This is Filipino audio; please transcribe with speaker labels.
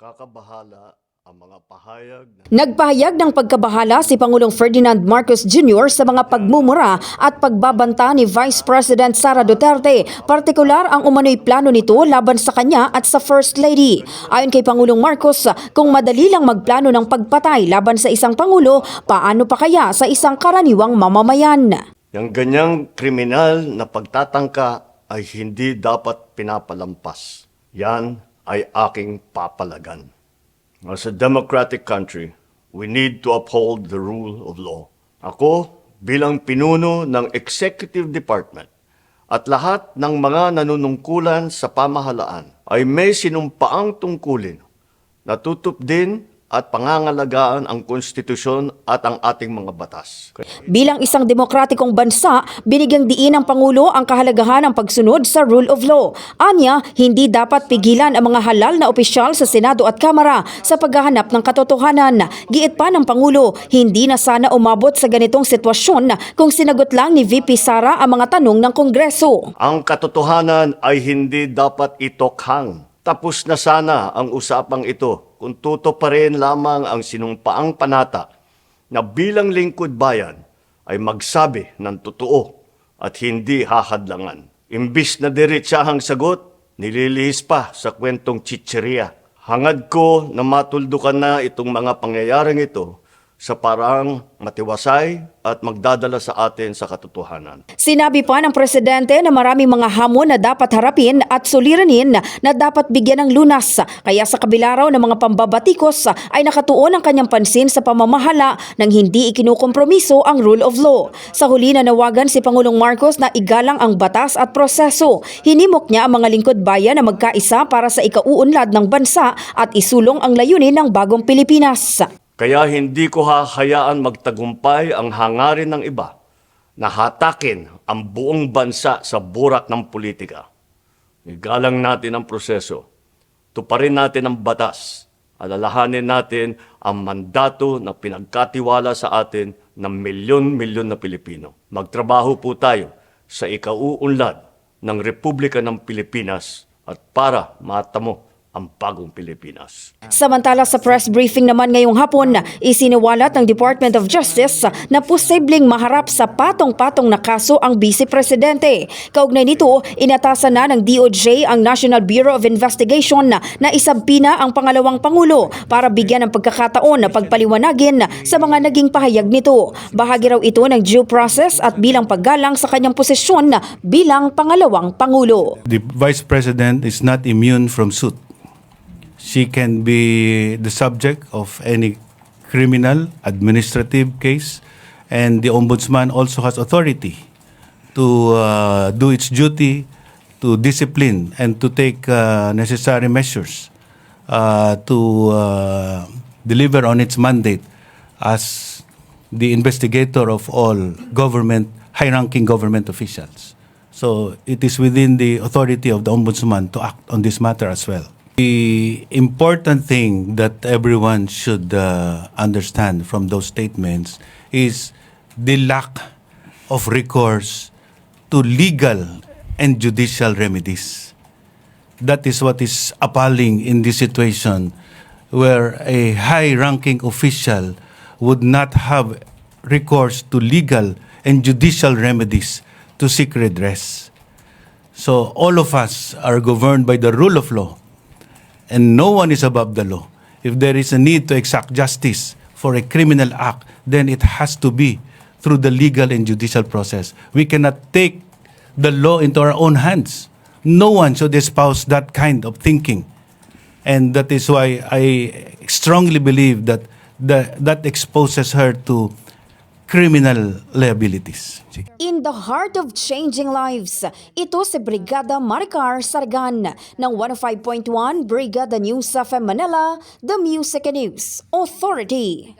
Speaker 1: Nakakabahala ang mga pahayag na
Speaker 2: Nagpahayag ng pagkabahala si Pangulong Ferdinand Marcos Jr. sa mga pagmumura at pagbabanta ni Vice President Sara Duterte, partikular ang umano'y plano nito laban sa kanya at sa First Lady. Ayon kay Pangulong Marcos, kung madali lang magplano ng pagpatay laban sa isang Pangulo, paano pa kaya sa isang karaniwang mamamayan?
Speaker 1: yung ganyang kriminal na pagtatangka ay hindi dapat pinapalampas. Yan ay aking papalagan. As a democratic country, we need to uphold the rule of law. Ako, bilang pinuno ng Executive Department at lahat ng mga nanunungkulan sa pamahalaan ay may sinumpaang tungkulin na tutup din at pangangalagaan ang konstitusyon at ang ating mga batas.
Speaker 2: Bilang isang demokratikong bansa, binigyang diin ng Pangulo ang kahalagahan ng pagsunod sa rule of law. Anya, hindi dapat pigilan ang mga halal na opisyal sa Senado at Kamara sa paghahanap ng katotohanan. Giit pa ng Pangulo, hindi na sana umabot sa ganitong sitwasyon kung sinagot lang ni VP Sara ang mga tanong ng Kongreso.
Speaker 1: Ang katotohanan ay hindi dapat itokhang. Tapos na sana ang usapang ito kung tuto pa rin lamang ang sinumpaang panata na bilang lingkod bayan ay magsabi ng totoo at hindi hahadlangan. Imbis na diretsahang sagot, nililihis pa sa kwentong chicheria. Hangad ko na matuldukan na itong mga pangyayaring ito sa parang matiwasay at magdadala sa atin sa katotohanan.
Speaker 2: Sinabi pa ng presidente na maraming mga hamon na dapat harapin at suliranin na dapat bigyan ng lunas. Kaya sa kabila raw ng mga pambabatikos ay nakatuon ang kanyang pansin sa pamamahala nang hindi ikinukompromiso ang rule of law. Sa huli na nawagan si Pangulong Marcos na igalang ang batas at proseso. Hinimok niya ang mga lingkod bayan na magkaisa para sa ikauunlad ng bansa at isulong ang layunin ng bagong Pilipinas.
Speaker 1: Kaya hindi ko hahayaan magtagumpay ang hangarin ng iba na hatakin ang buong bansa sa burak ng politika. Igalang natin ang proseso. Tuparin natin ang batas. Alalahanin natin ang mandato na pinagkatiwala sa atin ng milyon-milyon na Pilipino. Magtrabaho po tayo sa ikauunlad ng Republika ng Pilipinas at para matamo ang bagong Pilipinas.
Speaker 2: Samantala sa press briefing naman ngayong hapon, isiniwalat ng Department of Justice na posibleng maharap sa patong-patong na kaso ang Vice Presidente. Kaugnay nito, inatasan na ng DOJ ang National Bureau of Investigation na isampina ang pangalawang Pangulo para bigyan ng pagkakataon na pagpaliwanagin sa mga naging pahayag nito. Bahagi raw ito ng due process at bilang paggalang sa kanyang posisyon bilang pangalawang Pangulo.
Speaker 3: the vice president is not immune from suit. She can be the subject of any criminal, administrative case, and the ombudsman also has authority to uh, do its duty to discipline and to take uh, necessary measures uh, to uh, deliver on its mandate as the investigator of all government, high-ranking government officials. So it is within the authority of the ombudsman to act on this matter as well. The important thing that everyone should uh, understand from those statements is the lack of recourse to legal and judicial remedies. That is what is appalling in this situation where a high ranking official would not have recourse to legal and judicial remedies to seek redress. So all of us are governed by the rule of law and no one is above the law. If there is a need to exact justice for a criminal act, then it has to be through the legal and judicial process. We cannot take the law into our own hands. No one should espouse that kind of thinking. And that is why I strongly believe that the, that exposes her to criminal liabilities.
Speaker 2: In the heart of changing lives, ito si Brigada Maricar Sargan ng 105.1 Brigada News sa Manila, The Music News Authority.